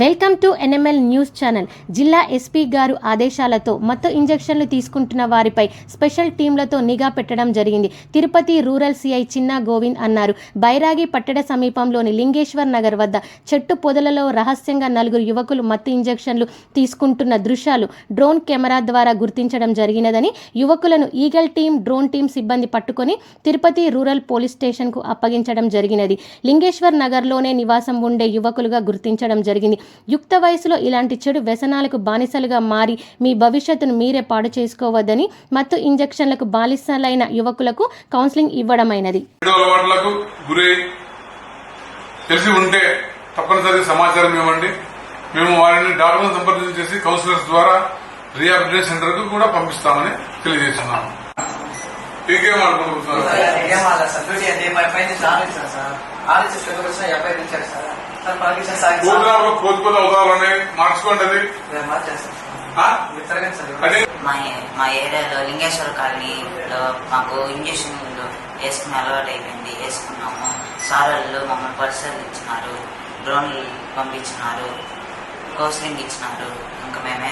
Welcome to NML news channel. జిల్లా SP గారు ఆదేశాలతో మత్తు ఇంజెక్షన్లు తీసుకుంటున్న వారిపై స్పెషల్ టీంలతో నిఘా పెట్టడం జరిగింది. తిరుపతి రూరల్ సిఐ చిన్న గోవింద్ అన్నారు. బైరాగి పట్టణ సమీపంలోని లింగేశ్వర్ నగర్ వద్ద చెట్టు పొదలలో రహస్యంగా నలుగురు యువకులు మత్తు ఇంజెక్షన్లు తీసుకుంటున్న దృశ్యాలు డ్రోన్ కెమెరా ద్వారా గుర్తించడం జరిగినదని యువకులను ఈగల్ టీం డ్రోన్ టీం సిబ్బంది పట్టుకొని తిరుపతి రూరల్ పోలీస్ స్టేషన్కు అప్పగించడం జరిగినది. లింగేశ్వర్ నగర్లోనే నివాసం ఉండే యువకులుగా గుర్తించడం జరిగింది. యుక్త వయసులో ఇలాంటి చెడు వ్యసనాలకు బానిసలుగా మారి మీ భవిష్యత్తును మీరే పాడు చేసుకోవద్దని మత్తు ఇంజెక్షన్లకు బానిసలైన యువకులకు కౌన్సిలింగ్ ఇవ్వడమైనది. తెలిసి ఉంటే తప్పనిసరిగా సమాచారం ఇవ్వండి. మేము వారిని డాక్టర్లను సంప్రదించేసి కౌన్సిలర్స్ ద్వారా రీహాబిలిటేషన్ సెంటర్కు కూడా పంపిస్తామని తెలియజేస్తున్నాము. ఇంకేం అనుకుంటున్నారు? ప్రోగ్రామ్లో మార్చుకోండి. అది. మా మా ఏరియాలో లింగేశ్వర కాలనీలో మాకు ఇంజక్షన్లు వేసుకుని అలవాటు అయిపోయింది. వేసుకున్నాము. సార్ వాళ్ళు మమ్మల్ని పరిశీలించినారు. డ్రోన్లు పంపించినారు. కౌన్సిలింగ్ ఇచ్చినారు. ఇంకా మేము